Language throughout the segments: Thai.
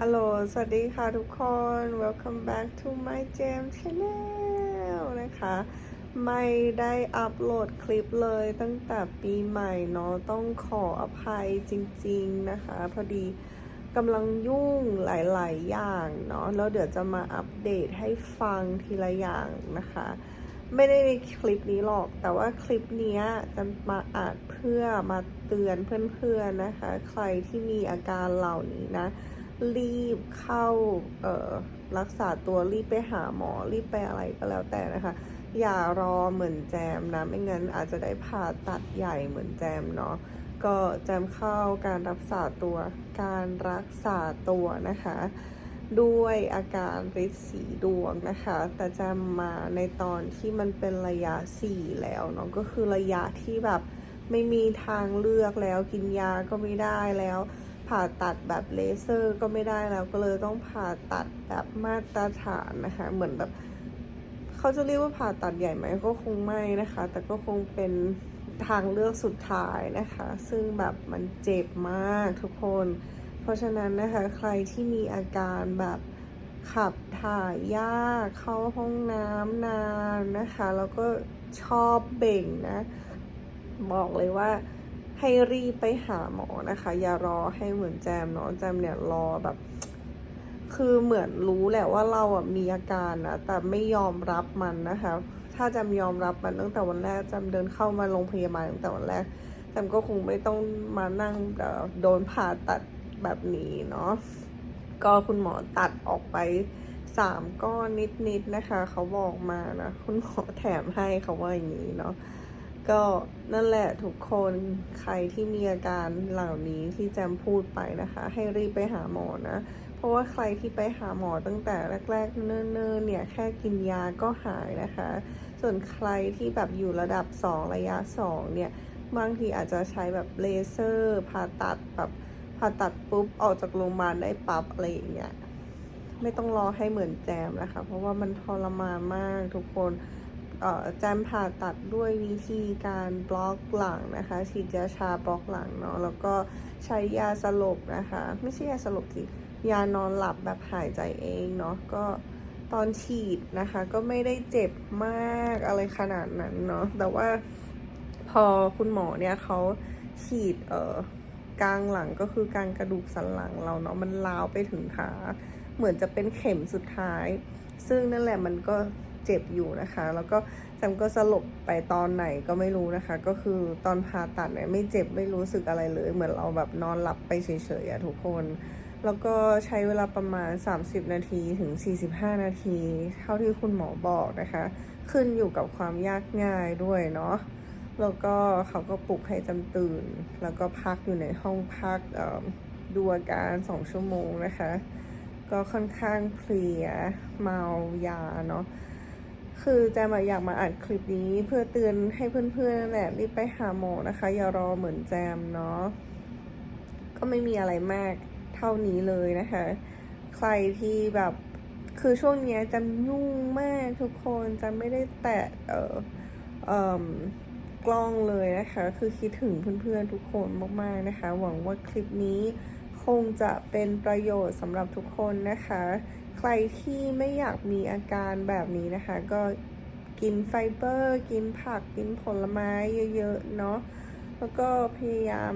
ฮัลโหล สวัสดีค่ะทุกคน welcome back to my jam channel นะคะ ไม่ได้อัปโหลดคลิปเลยตั้งแต่ปีใหม่เนาะ ต้องขออภัยจริงๆนะคะ พอดีกำลังยุ่งหลายๆอย่างเนาะ แล้วเดี๋ยวจะมาอัปเดตให้ฟังทีละอย่างนะคะ ไม่ได้ในคลิปนี้หรอก แต่ว่าคลิปนี้จะมาอาจเพื่อมาเตือนเพื่อนๆนะคะ ใครที่มีอาการเหล่านี้นะ รีบเข้าเออรักษาตัวรีบไปหาหมอรีบไปอะไรก็แล้วแต่นะคะ อย่ารอเหมือนแจมนะ ไม่งั้นอาจจะได้ผ่าตัดใหญ่เหมือนแจมเนาะก็แจมเข้าการรักษาตัวการรักษาตัวนะคะ ด้วยอาการฤทธิ์สีดวงนะคะ แต่แจะมาในตอนที่มันเป็นระยะ 4 แล้วเนาะก็คือระยะที่แบบไม่มีทางเลือกแล้วกินยาก็ไม่ได้แล้ว ผ่าตัดแบบเลเซอร์ก็ไม่ได้แล้ว ก็เลยต้องผ่าตัดแบบมาตรฐานนะคะ เหมือนแบบเขาจะเรียกว่าผ่าตัดใหญ่ไหมก็คงไม่นะคะ แต่ก็คงเป็นทางเลือกสุดท้ายนะคะ ซึ่งแบบมันเจ็บมากทุกคน เพราะฉะนั้นนะคะใครที่มีอาการแบบขับถ่ายยากเข้าห้องน้ำนานนะคะ แล้วก็ชอบเบ่งนะ บอกเลยว่า ให้รีบไปหาหมอนะคะ อย่ารอให้เหมือนแจมเนาะแจมเนี่ยรอแบบ คือเหมือนรู้แหละว่าเราอะมีอาการนะแต่ไม่ยอมรับมันนะคะ ถ้าจำยอมรับมันตั้งแต่วันแรกจำเดินเข้ามาโรงพยาบาลตั้งแต่วันแรกจำก็คงไม่ต้องมานั่งโดนผ่าตัดแบบนี้เนาะก็คุณหมอตัดออกไปสามก้อนนิดๆนะคะ เขาบอกมานะ คุณหมอแถมให้เขาว่าอย่างนี้เนาะ ก็นั่นแหละทุกคนใครที่มีอาการเหล่านี้ที่แจมพูดไปนะคะ ให้รีบไปหาหมอนะ เพราะว่าใครที่ไปหาหมอตั้งแต่แรก ๆ เนิ่นๆเนี่ยแค่กินยาก็หายนะคะ ส่วนใครที่แบบอยู่ระดับ 2 ระยะ 2 เนี่ยบางทีอาจจะใช้แบบเลเซอร์ผ่าตัดแบบผ่าตัดปุ๊บออกจากโรงพยาบาลได้ปั๊บอะไรอย่างเงี้ยไม่ต้องรอให้เหมือนแจมนะคะ เพราะว่ามันทรมานมากทุกคน แจมผ่าตัดด้วยวิธีการบล็อกหลังนะคะฉีดยาชาบล็อกหลังเนาะแล้วก็ใช้ยาสลบนะคะ ไม่ใช่ยาสลบสิยานอนหลับแบบหายใจเองเนาะก็ตอนฉีดนะคะก็ไม่ได้เจ็บมากอะไรขนาดนั้นเนาะแต่ว่าพอคุณหมอเนี่ยเขาฉีดเอ่อกลางหลังก็คือกลางกระดูกสันหลังเราเนาะมันลาวไปถึงขาเหมือนจะเป็นเข็มสุดท้าย ซึ่งนั่นแหละมันก็ เจ็บอยู่นะคะ แล้วก็แจมก็สลบไปตอนไหนก็ไม่รู้นะคะ ก็คือตอนผ่าตัดเนี่ยไม่เจ็บไม่รู้สึกอะไรเลย เหมือนเราแบบนอนหลับไปเฉยๆอะทุกคน แล้วก็ใช้เวลาประมาณ 30 นาทีถึง 45 นาที เท่าที่คุณหมอบอกนะคะ ขึ้นอยู่กับความยากง่ายด้วยเนาะแล้วก็เขาก็ปลุกให้จำตื่น แล้วก็พักอยู่ในห้องพักดูอาการสองชั่วโมงนะคะ ก็ค่อนข้างเพลียเมายาเนาะ คือแจมอยากมาอัดคลิปนี้เพื่อเตือนให้เพื่อนๆแหละรีบไปหาหมอนะคะ อย่ารอเหมือนแจมเนาะก็ไม่มีอะไรมากเท่านี้เลยนะคะ ใครที่แบบคือช่วงนี้จำยุ่งมากทุกคนจำไม่ได้แตะเออเอ่มกล้องเลยนะคะ คือคิดถึงเพื่อนๆทุกคนมากๆนะคะ หวังว่าคลิปนี้ คงจะเป็นประโยชน์สำหรับทุกคนนะคะ ใครที่ไม่อยากมีอาการแบบนี้นะคะ ก็กินไฟเบอร์ กินผักกินผลไม้เยอะๆเนาะแล้วก็พยายาม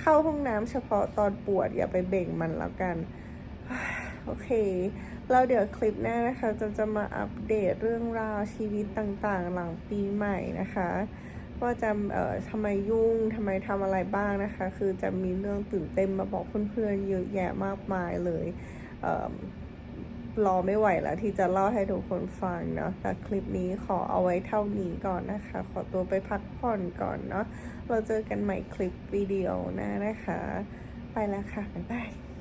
เข้าห้องน้ำเฉพาะตอนปวดอย่าไปเบ่งมันแล้วกัน โอเค แล้วเดี๋ยวคลิปหน้านะคะจะจะมาอัปเดตเรื่องราวชีวิตต่างๆ หลังปีใหม่นะคะ ว่าจะเอ่อทำไมยุ่งทำไมทำอะไรบ้างนะคะ คือจะมีเรื่องตื่นเต้นมาบอกเพื่อนๆเยอะแยะมากมายเลยเอ่อรอไม่ไหวแล้วที่จะเล่าให้ทุกคนฟังเนาะ แต่คลิปนี้ขอเอาไว้เท่านี้ก่อนนะคะ ขอตัวไปพักผ่อนก่อนเนาะ เราเจอกันใหม่คลิปวิดีโอหน้านะคะ ไปแล้วค่ะ บ๊ายบาย